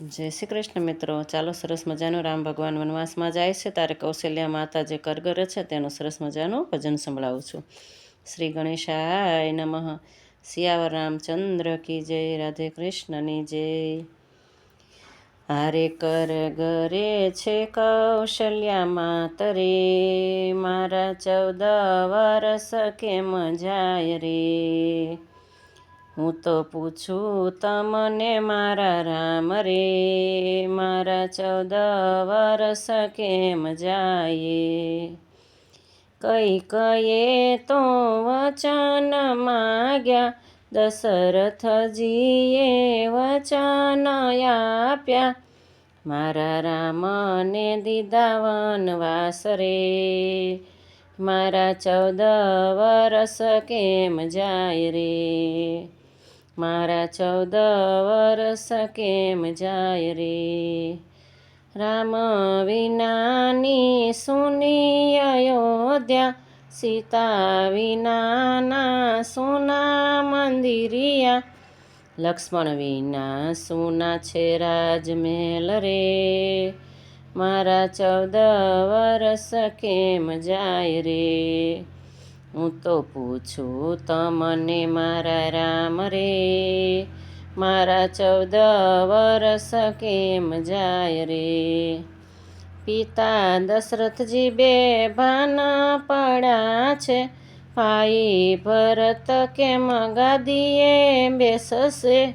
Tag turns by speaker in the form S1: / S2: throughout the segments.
S1: જય શ્રી કૃષ્ણ મિત્રો. ચાલો સરસ મજાનું રામ ભગવાન વનવાસમાં જાય છે. તારે કૌશલ્યા માતા જે કરગર છે તેનું સરસ મજાનું ભજન સંભળાવું છું. શ્રી ગણેશાય નમઃ. સિયાવર રામચંદ્ર કી જય. રાધે કૃષ્ણની જય. હારે કર ઘરે છે કૌશલ્યા માતરે. મારા ચૌદ વર્ષ કેમ જાય રે? હું તો પૂછું તમને મારા રામ રે, મારા ચૌદ વરસ કેમ જાય? કઈ કયે તો વચન માગ્યા દશરથજીએ વચન આપ્યા. મારા રામને દીધા વનવાસ રે, મારા ચૌદ વરસ કેમ જાય રે? મારા ચૌદ વર્ષ કેમ જાય રે? રામ વિનાની સુની અયોધ્યા, સીતા વિનાના સોના મંદિરિયા. લક્ષ્મણ વિના સોના છે રાજમહેલ રે. મારા ચૌદ વર્ષ કેમ જાય રે? હું તો પૂછું તમને મારા રામ રે? મારા ચૌદ વરસ કેમ જાય રે? પિતા દશરથજી બે ભાના પડ્યા છે. ભાઈ ભરત કેમ ગાદીએ બેસશે?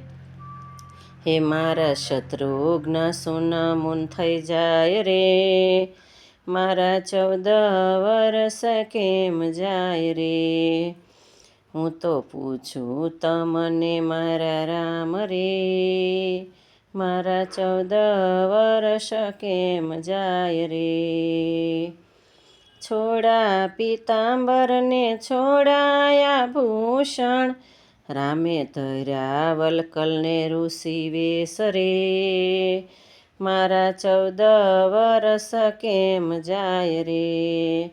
S1: હે મારા શત્રુઘ્ન સુન મુન થઈ જાય રે. મારા ચૌદ વર્ષ કેમ જાય રે? હું તો પૂછું તમને મારા રામ રે. મારા ચૌદ વર્ષ કેમ જાય રે? છોડા પિતાંબરને છોડાયા ભૂષણ, રામે ધર્યા વલકલને ઋષિ વેશ રે. મારા ચૌદ વરસ કેમ જાય રે?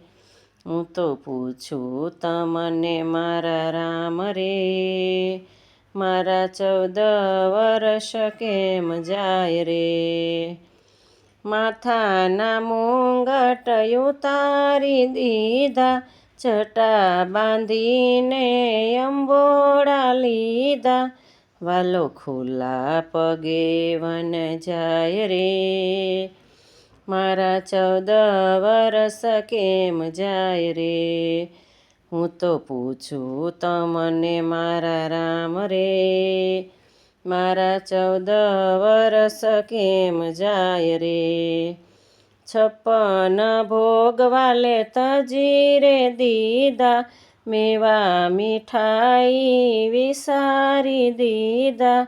S1: હું તો પૂછું તમને મારા રામ રે. મારા ચૌદ વર્ષ કેમ જાય રે? માથાના મૂંગટ ઉતારી દીધા, ચટા બાંધીને અંબોડા લીધા વાલો ખુલ્લા પગે વન જાય રે. મારા ચૌદ વરસ કેમ જાય રે? હું તો પૂછું તમને મારા રામ રે. મારા ચૌદ વરસ કેમ જાય રે? છપ્પન ભોગવાલે તજી તજીરે દીધા મેવા મીઠાઈ વિસારી દીધા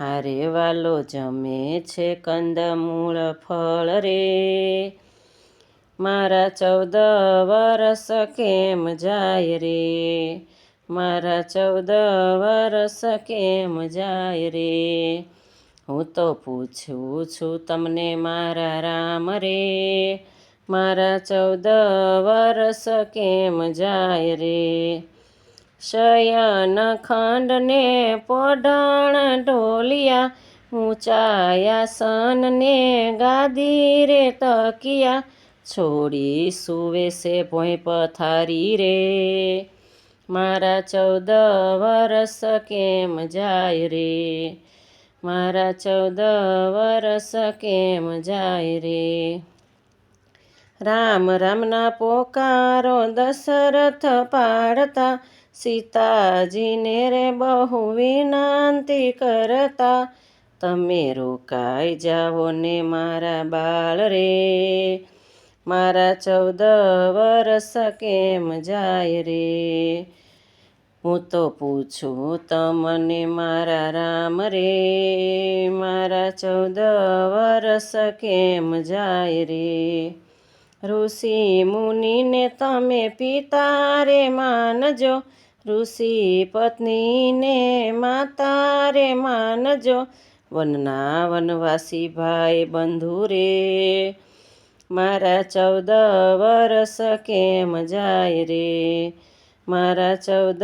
S1: હારે વાલો જમે છે કંદમૂળ ફળ રે મારા ચૌદ વરસ કેમ જાય રે મારા ચૌદ વરસ કેમ જાય રે હું તો પૂછું છું તમને મારા રામ રે મારા ચૌદ વર્ષ કેમ જાય રે? શયન ખંડને પોઢણ ઢોલિયા ને ગાદી રે તકિયા, છોડી સુવે છે ભોંય પથારી રે? મારા ચૌદ વર્ષ કેમ જાય રે? મારા ચૌદ વર્ષ કેમ જાય રે? રામ રામના પોકારો દશરથ પાડતા, સીતાજીને રે બહુ વિનંતી કરતા, તમે રોકાઈ જાઓ ને મારા બાળ રે, મારા ચૌદ વરસ કેમ જાય રે? હું તો પૂછું તમને મારા રામ રે, મારા ચૌદ વરસ કેમ જાય રે? ઋષિ મુનિને તમે પિતા રે માનજો. ઋષિ પત્નીને માતા રે માનજો. વનના વનવાસી ભાઈ બંધુ રે મારા ચૌદ વરસ કેમ જાય રે? મારા ચૌદ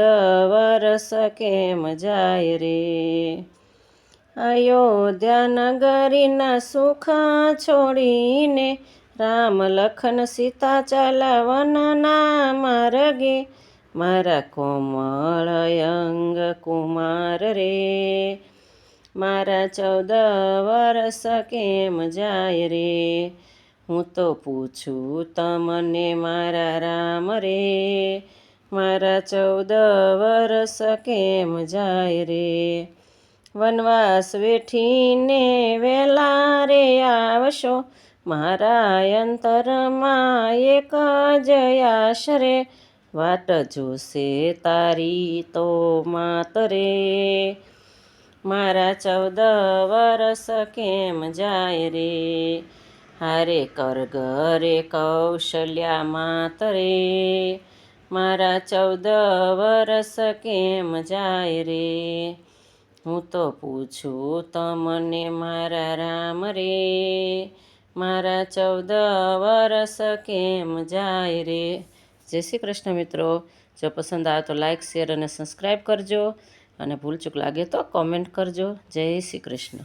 S1: વરસ કેમ જાય રે? અયોધ્યા નગરીના સુખ છોડીને રામ લખન સીતા ચાલવનના માર્ગે મારા કોમળ અંગ કુમાર રે. મારા ચૌદ વર્ષ કેમ જાય રે? હું તો પૂછું તમને મારા રામ રે. મારા ચૌદ વર્ષ કેમ જાય રે? વનવાસ વેઠીને વેલા રે આવશો. મારા અંતરમાં એક જ આશ વાટ જોશે તારી તો માતરે. મારા ચૌદ વરસ કેમ જાય રે? હારે કર ઘરે કૌશલ્યા માતરે. મારા ચૌદ વરસ કેમ જાય રે? હું તો પૂછું તમને મારા રામ રે. મારા ચૌદ વરસ કેમ જાય રે? જય શ્રી કૃષ્ણ મિત્રો. જો પસંદ આવે તો લાઇક શેર અને સબસ્ક્રાઈબ કરજો. અને ભૂલચૂક લાગે તો કોમેન્ટ કરજો. જય શ્રી કૃષ્ણ.